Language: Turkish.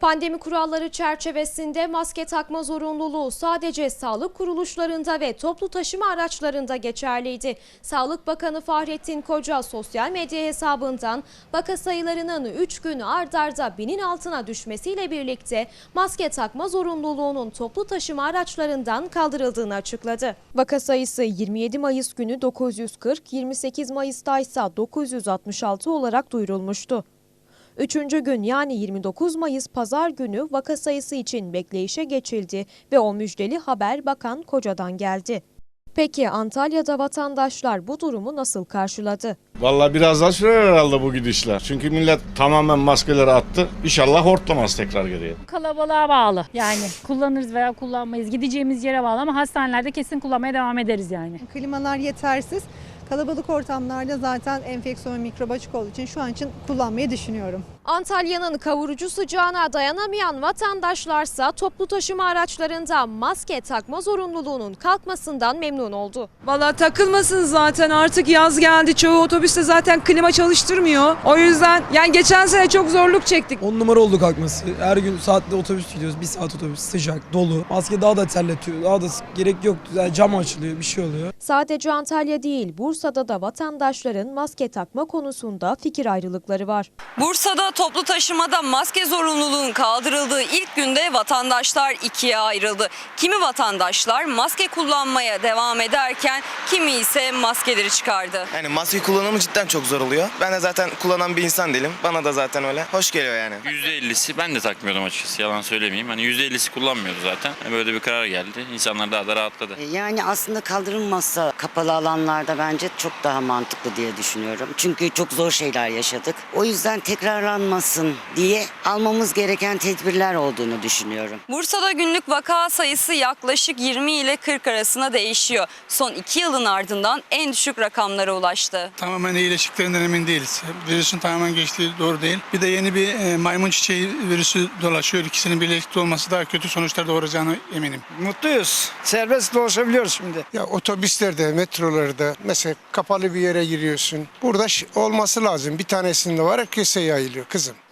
Pandemi kuralları çerçevesinde maske takma zorunluluğu sadece sağlık kuruluşlarında ve toplu taşıma araçlarında geçerliydi. Sağlık Bakanı Fahrettin Koca sosyal medya hesabından vaka sayılarının 3 gün ard arda binin altına düşmesiyle birlikte maske takma zorunluluğunun toplu taşıma araçlarından kaldırıldığını açıkladı. Vaka sayısı 27 Mayıs günü 940, 28 Mayıs'ta ise 966 olarak duyurulmuştu. Üçüncü gün yani 29 Mayıs pazar günü vaka sayısı için bekleyişe geçildi ve o müjdeli haber Bakan Koca'dan geldi. Peki Antalya'da vatandaşlar bu durumu nasıl karşıladı? Vallahi biraz daha sürer herhalde bu gidişler. Çünkü millet tamamen maskeleri attı. İnşallah hortlamaz tekrar geriye. Kalabalığa bağlı. Yani kullanırız veya kullanmayız. Gideceğimiz yere bağlı ama hastanelerde kesin kullanmaya devam ederiz yani. Klimalar yetersiz. Kalabalık ortamlarda zaten enfeksiyon ve mikrop açık olduğu için şu an için kullanmayı düşünüyorum. Antalya'nın kavurucu sıcağına dayanamayan vatandaşlarsa toplu taşıma araçlarında maske takma zorunluluğunun kalkmasından memnun oldu. Valla takılmasın zaten artık yaz geldi. Çoğu otobüste zaten klima çalıştırmıyor. O yüzden yani geçen sene çok zorluk çektik. 10 numara oldu kalkması. Her gün saatte otobüs gidiyoruz. Bir saat otobüs sıcak, dolu. Maske daha da terletiyor. Daha da gerek yok. Yani cam açılıyor, bir şey oluyor. Sadece Antalya değil Bursa'da da vatandaşların maske takma konusunda fikir ayrılıkları var. Bursa'da toplu taşımada maske zorunluluğunun kaldırıldığı ilk günde vatandaşlar ikiye ayrıldı. Kimi vatandaşlar maske kullanmaya devam ederken kimi ise maskeleri çıkardı. Yani maske kullanımı cidden çok zor oluyor. Ben de zaten kullanan bir insan değilim. Bana da zaten öyle. Hoş geliyor yani. %50'si ben de takmıyordum açıkçası yalan söylemeyeyim. Hani %50'si kullanmıyordu zaten. Böyle bir karar geldi. İnsanlar daha da rahatladı. Yani aslında kaldırılmazsa kapalı alanlarda bence çok daha mantıklı diye düşünüyorum. Çünkü çok zor şeyler yaşadık. O yüzden tekrarlanmasın diye almamız gereken tedbirler olduğunu düşünüyorum. Bursa'da günlük vaka sayısı yaklaşık 20 ile 40 arasında değişiyor. Son 2 yılın ardından en düşük rakamlara ulaştı. Tamamen iyileştiklerinden emin değiliz. Virüsün tamamen geçtiği doğru değil. Bir de yeni bir e, maymun çiçeği virüsü dolaşıyor. İkisinin birlikte olması daha kötü sonuçlar doğuracağına eminim. Mutluyuz. Serbest dolaşabiliyoruz şimdi. Ya otobüslerde, metrolarda mesela kapalı bir yere giriyorsun. Burada olması lazım. Bir tanesinde var herkese yayılıyor Baptism